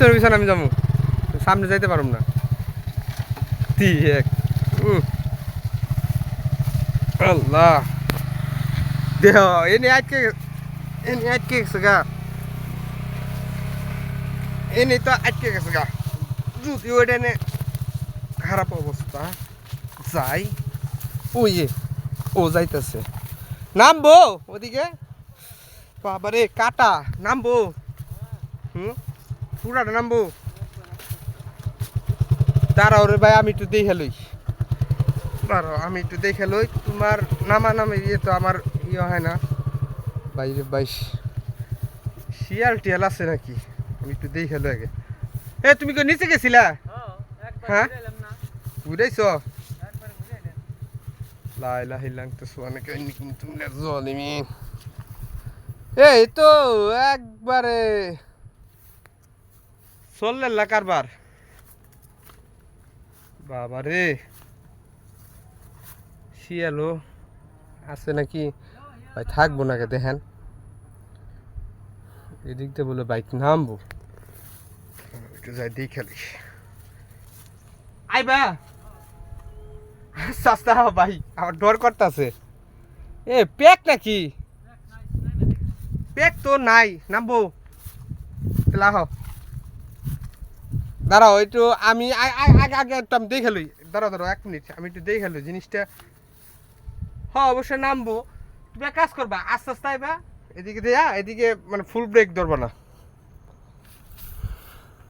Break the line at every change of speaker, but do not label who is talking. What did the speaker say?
পিছনে পিছনে আমি যাব। সামনে যাইতে পারুম না। তি এক। আল্লাহ। দেহ এনে আটকে এনে আটকে গেছে গা। এনে তো আটকে গেছে গা। যদি ওইটা এনে খারাপ অবস্থা। যাই। ওই ও যাইতেছে। নামবো ওদিকে। বাবারে, কাটা। নামবো। হুম? পুরাটা নামবো। দাঁড়াও রে ভাই আমি একটু দেখে লই। দাঁড়াও আমি একটু দেখে লই। তোমার নামা নামে ইয়ে তো আমার ইয়ে হয় না। বাইরে বাইশ শিয়াল টিয়াল আছে নাকি? আমি একটু দেখে লই আগে। এ তুমি কি নিচে গেছিলা? হ্যাঁ ঘুরাইছ? লাই লাই লাগতে সোয়ানে কাইনি কিন্তু জলিমি এই তো একবারে। চললে লা কারবার। বাবা রে শিয়ালো, আছে নাকি? ভাই, থাকব নাকি, দেখেন। এদিক দিয়ে বলে বাইক নামবো। একটু যাই দিয়ে খেলি। আইবা সস্তা, ভাই, আমার ডর করতেছে। এ প্যাক নাকি? প্যাক তো নাই, নামবো। লাহ দাঁড়াও, একটু আমি আগে আগে একটু আমি দেখে লই। দাঁড়াও দাঁড়াও, এক মিনিট। আমি একটু দেখে লই জিনিসটা। হ্যাঁ অবশ্যই নামবো। তুমি কাজ করবা, আস্তে আস্তে আইবা। এদিকে দেয়া, এদিকে মানে ফুল ব্রেক ধরবা না।